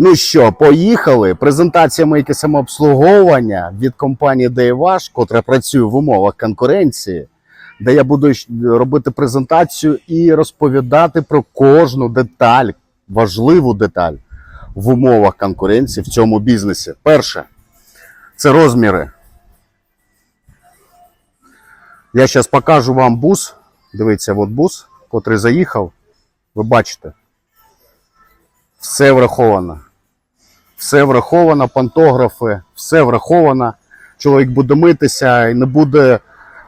Ну що, поїхали. Презентація мийки самообслуговування від компанії Daywash, котра працює в умовах конкуренції, де я буду робити презентацію і розповідати про кожну деталь, важливу деталь в умовах конкуренції в цьому бізнесі. Перше, це розміри. Я зараз покажу вам бус. Дивіться, от бус, котрий заїхав. Ви бачите. Все враховано. Все враховано, пантографи, все враховано. Чоловік буде митися і не буде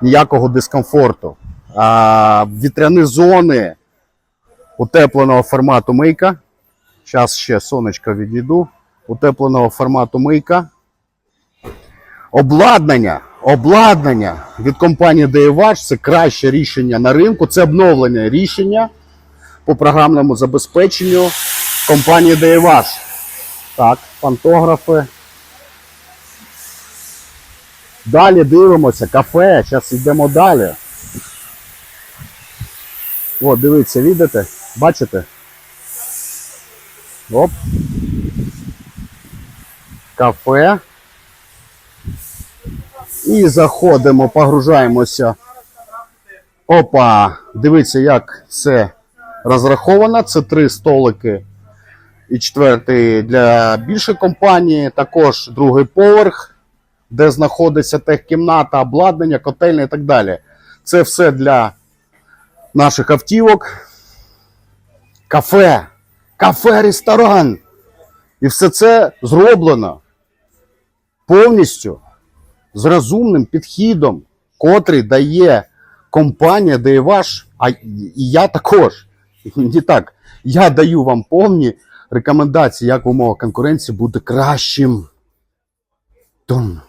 ніякого дискомфорту. А, вітряні зони утепленого формату мийка. Зараз ще сонечко відійду. Утепленого формату мийка. Обладнання. Обладнання від компанії Daywash це краще рішення на ринку. Це обновлене рішення по програмному забезпеченню компанії Daywash. Так, пантографи. Далі дивимося, кафе. Зараз йдемо далі. О, дивіться, видите? Бачите? Оп. Кафе. І заходимо, погружаємося. Опа! Дивіться, як це розраховано. Це три столики і четвертий для більшої компанії. Також другий поверх, де знаходиться техкімната, обладнання, котельня і так далі. Це все для наших автівок. Кафе, кафе, ресторан. І все це зроблено повністю з розумним підхідом, котрий дає компанія Daywash, а і я також. Не так. Я даю вам повні рекомендації, як в умовах конкуренції бути кращим. Тум.